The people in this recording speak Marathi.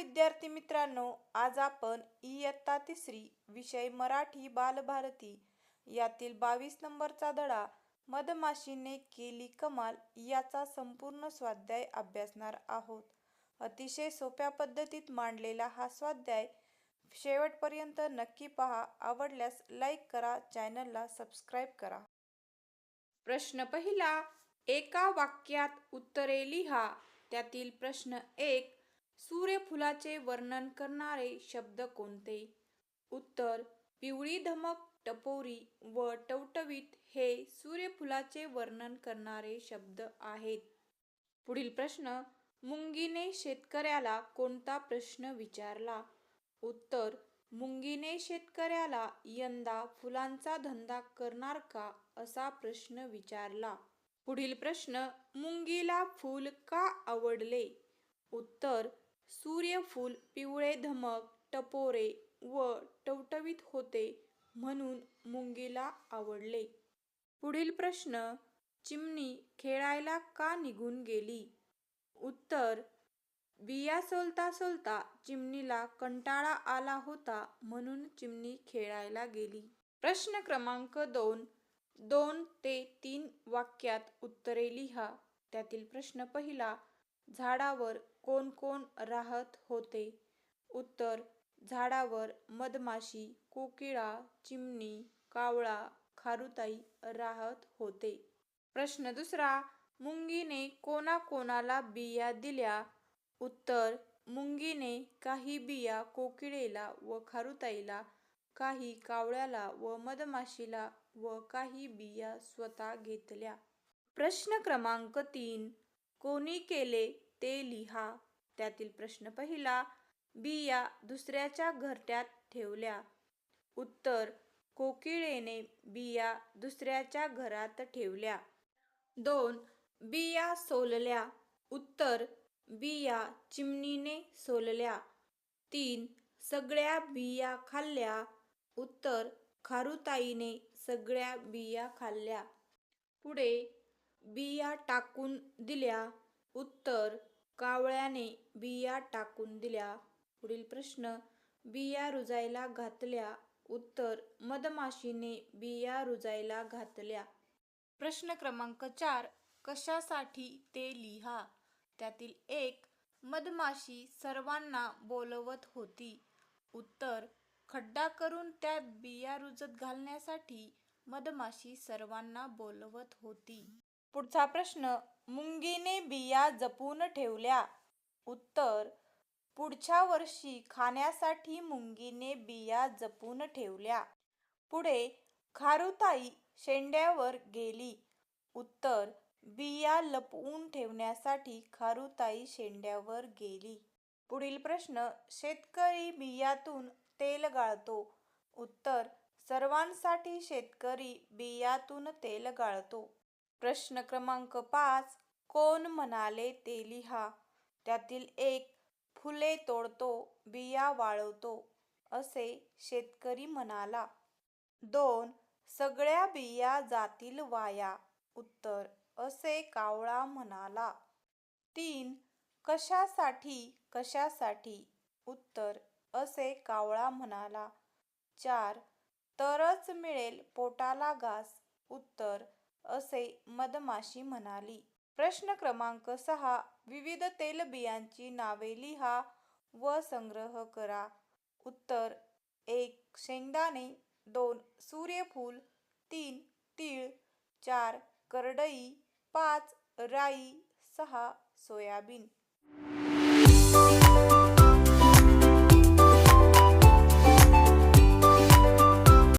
विद्यार्थी मित्रांनो आज आपण इयत्ता तिसरी विषय मराठी बालभारती यातील बावीस नंबरचा धडा मधमाशीने केली कमाल याचा संपूर्ण स्वाध्याय अभ्यासणार आहोत. अतिशय सोप्या पद्धतीत मांडलेला हा स्वाध्याय शेवटपर्यंत नक्की पहा. आवडल्यास लाईक करा चॅनलला सबस्क्राईब करा. प्रश्न पहिला एका वाक्यात उत्तरे लिहा. त्यातील प्रश्न एक सूर्यफुलाचे वर्णन करणारे शब्द कोणते? उत्तर पिवळी धमक टपोरी व टवटवीत हे सूर्यफुलाचे वर्णन करणारे शब्द आहेत. पुढील प्रश्न मुंगीने शेतकऱ्याला कोणता प्रश्न विचारला? उत्तर मुंगीने शेतकऱ्याला यंदा फुलांचा धंदा करणार का असा प्रश्न विचारला? पुढील प्रश्न मुंगीला फूल का आवडले? उत्तर सूर्यफूल पिवळे धमक टपोरे व टवटवीत होते म्हणून मुंगीला आवडले. पुढील प्रश्न चिमणी खेळायला का निघून गेली? उत्तर बिया सोलता सोलता चिमणीला कंटाळा आला होता म्हणून चिमणी खेळायला गेली. प्रश्न क्रमांक दोन दोन ते तीन वाक्यात उत्तरे लिहा. त्यातील प्रश्न पहिला झाडावर कोण कोण राहत होते? उत्तर झाडावर मधमाशी कोकिळा चिमणी कावळा खारुताई राहत होते. प्रश्न दुसरा मुंगीने कोणाकोणाला बिया दिल्या? उत्तर मुंगीने काही बिया कोकिळेला व खारुताईला काही कावळ्याला व मधमाशीला व काही बिया स्वतः घेतल्या. प्रश्न क्रमांक तीन कोणी केले ते लिहा. त्यातील प्रश्न पहिला बिया दुसऱ्याच्या घरट्यात ठेवल्या. उत्तर कोकिळेने बिया दुसऱ्याच्या घरात ठेवल्या. दोन बिया सोलल्या. उत्तर बिया चिमणीने सोलल्या. तीन सगळ्या बिया खाल्ल्या. उत्तर खारुताईने सगळ्या बिया खाल्ल्या. पुढे बिया टाकून दिल्या. उत्तर कावळ्याने बिया टाकून दिल्या. पुढील प्रश्न बिया रुजायला घातल्या. उत्तर मधमाशीने बिया रुजायला घातल्या. प्रश्न क्रमांक चार कशासाठी ते लिहा? त्यातील एक मधमाशी सर्वांना बोलवत होती. उत्तर खड्डा करून त्यात बिया रुजत घालण्यासाठी मधमाशी सर्वांना बोलवत होती. पुढचा प्रश्न मुंगीने बिया जपून ठेवल्या. उत्तर पुढच्या वर्षी खाण्यासाठी मुंगीने बिया जपून ठेवल्या. पुढे खारुताई शेंड्यावर गेली. उत्तर बिया लपवून ठेवण्यासाठी खारुताई शेंड्यावर गेली. पुढील प्रश्न शेतकरी बियातून तेल गाळतो. उत्तर सर्वांसाठी शेतकरी बियातून तेल गाळतो. प्रश्न क्रमांक पाच कोण म्हणाले ते लिहा. त्यातील एक फुले तोडतो बिया वाळवतो असे शेतकरी म्हणाला. दोन सगळ्या बिया जातील वाया उत्तर असे कावळा म्हणाला. तीन कशासाठी कशासाठी उत्तर असे कावळा म्हणाला. चार तरच मिळेल पोटाला घास उत्तर असे मधमाशी म्हणाली. प्रश्न क्रमांक सहा विविध तेलबियांची नावे लिहा व संग्रह करा. उत्तर एक शेंगदाणे दोन सूर्यफूल तीन तीळ चार करडई पाच राई सहा सोयाबीन.